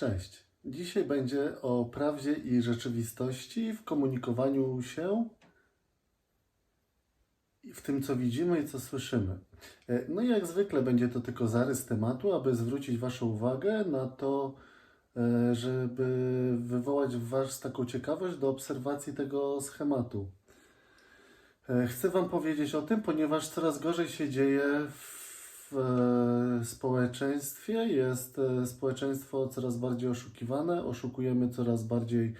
Cześć. Dzisiaj będzie o prawdzie i rzeczywistości w komunikowaniu się w tym, co widzimy i co słyszymy. E, No i jak zwykle będzie to tylko zarys tematu, aby zwrócić Waszą uwagę na to, e, żeby wywołać w Was taką ciekawość do obserwacji tego schematu. E, Chcę Wam powiedzieć o tym, ponieważ coraz gorzej się dzieje w e, społeczeństwie. Jest e, społeczeństwo coraz bardziej oszukiwane, oszukujemy coraz bardziej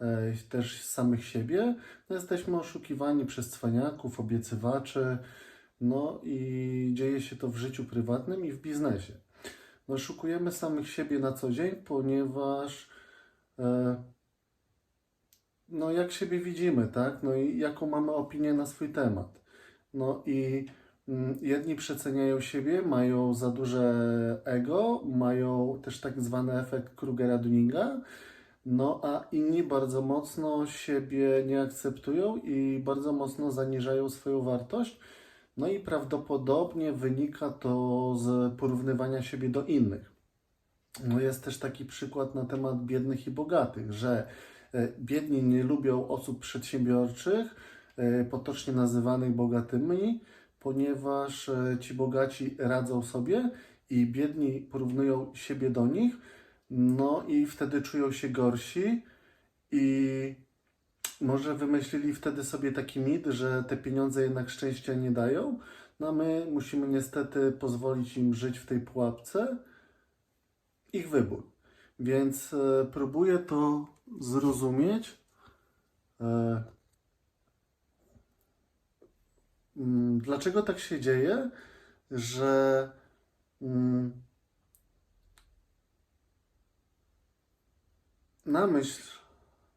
e, też samych siebie. No, jesteśmy oszukiwani przez cwaniaków, obiecywaczy, no i dzieje się to w życiu prywatnym i w biznesie. No, oszukujemy samych siebie na co dzień, ponieważ no jak siebie widzimy, tak? No i jaką mamy opinię na swój temat. No i jedni przeceniają siebie, mają za duże ego, mają też tak zwany efekt Krugera-Dunninga, no a inni bardzo mocno siebie nie akceptują i bardzo mocno zaniżają swoją wartość. No i prawdopodobnie wynika to z porównywania siebie do innych. No jest też taki przykład na temat biednych i bogatych, że e, biedni nie lubią osób przedsiębiorczych, e, potocznie nazywanych bogatymi, ponieważ e, ci bogaci radzą sobie i biedni porównują siebie do nich, no i wtedy czują się gorsi i może wymyślili wtedy sobie taki mit, że te pieniądze jednak szczęścia nie dają, no a my musimy niestety pozwolić im żyć w tej pułapce. Ich wybór. Więc e, próbuję to zrozumieć. E, mm, dlaczego tak się dzieje, że mm, na myśl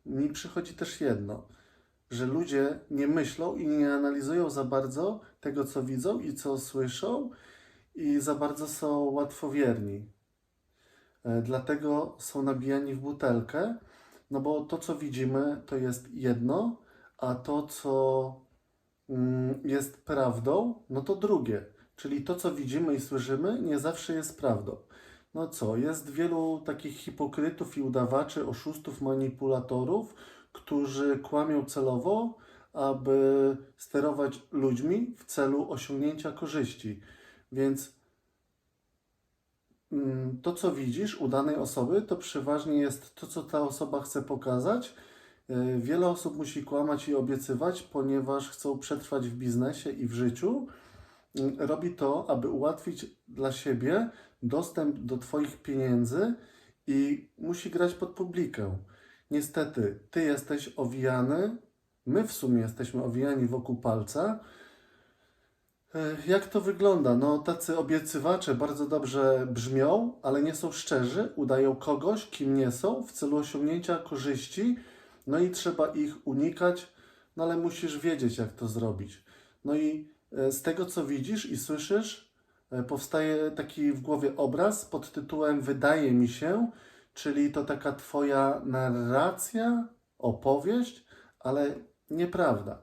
mi przychodzi też jedno, że ludzie nie myślą i nie analizują za bardzo tego, co widzą i co słyszą, i za bardzo są łatwowierni. E, Dlatego są nabijani w butelkę, no bo to, co widzimy, to jest jedno, a to, co mm, jest prawdą, no to drugie. Czyli to, co widzimy i słyszymy, nie zawsze jest prawdą. No co, jest wielu takich hipokrytów i udawaczy, oszustów, manipulatorów, którzy kłamią celowo, aby sterować ludźmi w celu osiągnięcia korzyści. Więc mm, to, co widzisz u danej osoby, to przeważnie jest to, co ta osoba chce pokazać. E, Wiele osób musi kłamać i obiecywać, ponieważ chcą przetrwać w biznesie i w życiu. Mm, Robi to, aby ułatwić dla siebie dostęp do Twoich pieniędzy i musi grać pod publikę. Niestety, Ty jesteś owijany, my w sumie jesteśmy owijani wokół palca. E, Jak to wygląda? No, tacy obiecywacze bardzo dobrze brzmią, ale nie są szczerzy, udają kogoś, kim nie są, w celu osiągnięcia korzyści, no i trzeba ich unikać, no ale musisz wiedzieć, jak to zrobić. No i e, z tego, co widzisz i słyszysz, e, powstaje taki w głowie obraz pod tytułem Wydaje mi się, czyli to taka Twoja narracja, opowieść, ale nieprawda.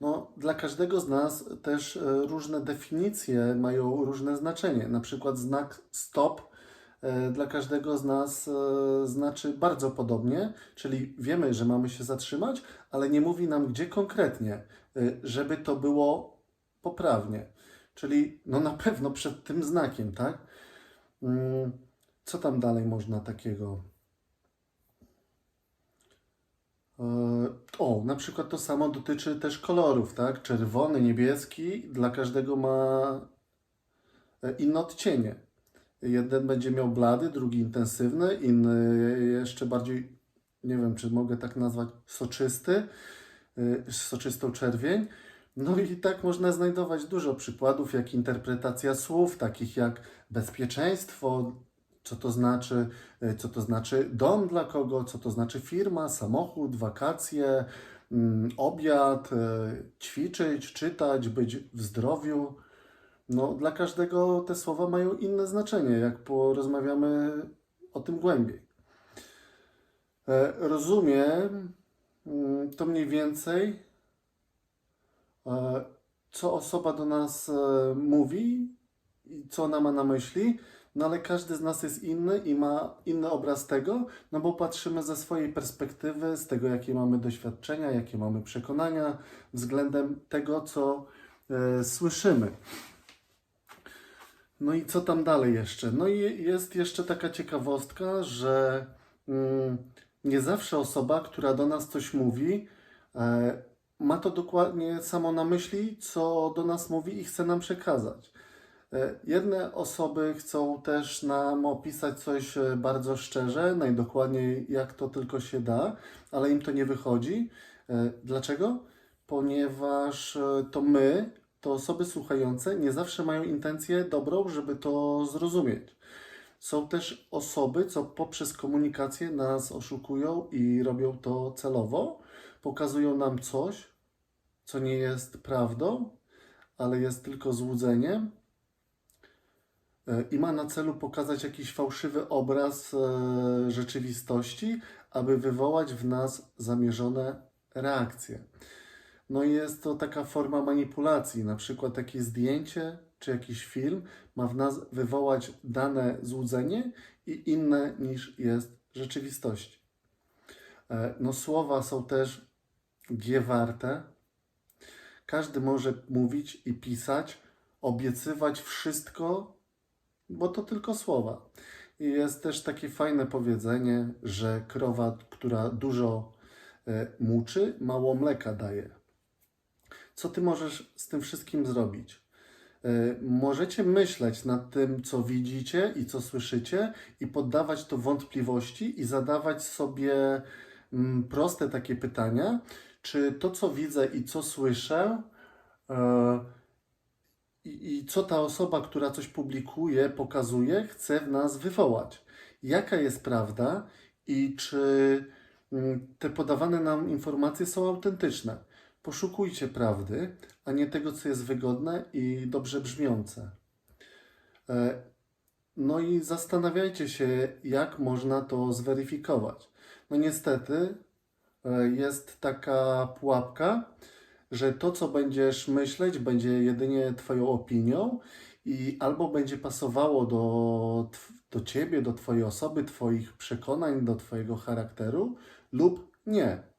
No, dla każdego z nas też e, różne definicje mają różne znaczenie. Na przykład znak stop dla każdego z nas e, znaczy bardzo podobnie, czyli wiemy, że mamy się zatrzymać, ale nie mówi nam gdzie konkretnie, e, żeby to było poprawnie. Czyli no na pewno przed tym znakiem, tak? Mm, Co tam dalej można takiego? E, O, na przykład to samo dotyczy też kolorów, tak? Czerwony, niebieski, dla każdego ma e, inne odcienie. Jeden będzie miał blady, drugi intensywny, inny jeszcze bardziej, nie wiem, czy mogę tak nazwać, soczysty, y, soczystą czerwień. No i tak można znajdować dużo przykładów, jak interpretacja słów, takich jak bezpieczeństwo, co to znaczy, y, co to znaczy dom dla kogo, co to znaczy firma, samochód, wakacje, mm, obiad, y, ćwiczyć, czytać, być w zdrowiu. No, dla każdego te słowa mają inne znaczenie, jak porozmawiamy o tym głębiej. E, Rozumiem mm, to mniej więcej, e, co osoba do nas e, mówi i co ona ma na myśli. no ale każdy z nas jest inny i ma inny obraz tego, no bo patrzymy ze swojej perspektywy, z tego, jakie mamy doświadczenia, jakie mamy przekonania względem tego, co słyszymy. No i co tam dalej jeszcze? No i jest jeszcze taka ciekawostka, że mm, nie zawsze osoba, która do nas coś mówi, e, ma to dokładnie samo na myśli, co do nas mówi i chce nam przekazać. E, Jedne osoby chcą też nam opisać coś e, bardzo szczerze, najdokładniej jak to tylko się da, ale im to nie wychodzi. Dlaczego? Ponieważ to my, to osoby słuchające, nie zawsze mają intencję dobrą, żeby to zrozumieć. Są też osoby, co poprzez komunikację nas oszukują i robią to celowo. Pokazują nam coś, co nie jest prawdą, ale jest tylko złudzeniem e, i ma na celu pokazać jakiś fałszywy obraz e, rzeczywistości, aby wywołać w nas zamierzone reakcje. No jest to taka forma manipulacji, na przykład takie zdjęcie czy jakiś film ma w nas wywołać dane złudzenie i inne niż jest rzeczywistości. E, No słowa są też G warte. Każdy może mówić i pisać, obiecywać wszystko, bo to tylko słowa. I jest też takie fajne powiedzenie, że krowa, która dużo e, muczy, mało mleka daje. Co ty możesz z tym wszystkim zrobić? E, Możecie myśleć nad tym, co widzicie i co słyszycie, i poddawać to wątpliwości i zadawać sobie mm, proste takie pytania, czy to, co widzę i co słyszę, e, i, i co ta osoba, która coś publikuje, pokazuje, chce w nas wywołać. Jaka jest prawda i czy mm, te podawane nam informacje są autentyczne. Poszukujcie prawdy, a nie tego, co jest wygodne i dobrze brzmiące. E, No i zastanawiajcie się, jak można to zweryfikować. No niestety e, jest taka pułapka, że to, co będziesz myśleć, będzie jedynie Twoją opinią i albo będzie pasowało do, do Ciebie, do Twojej osoby, Twoich przekonań, do Twojego charakteru, lub nie.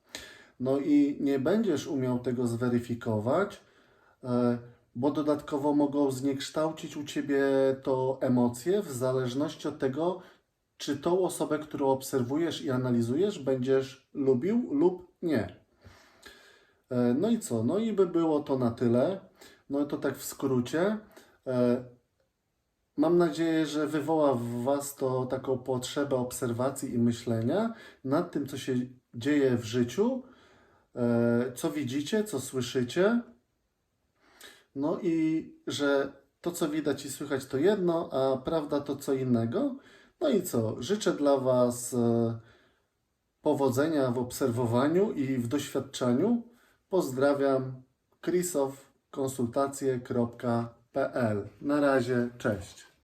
No i nie będziesz umiał tego zweryfikować, e, bo dodatkowo mogą zniekształcić u Ciebie to emocje w zależności od tego, czy tą osobę, którą obserwujesz i analizujesz, będziesz lubił lub nie. E, No i co? No i by było to na tyle. No to tak w skrócie. E, Mam nadzieję, że wywoła w Was to taką potrzebę obserwacji i myślenia nad tym, co się dzieje w życiu, co widzicie, co słyszycie. No i że to, co widać i słychać, to jedno, a prawda to co innego. No i co? Życzę dla Was e, powodzenia w obserwowaniu i w doświadczeniu. Pozdrawiam. Krisowkonsultacje.pl Na razie, cześć.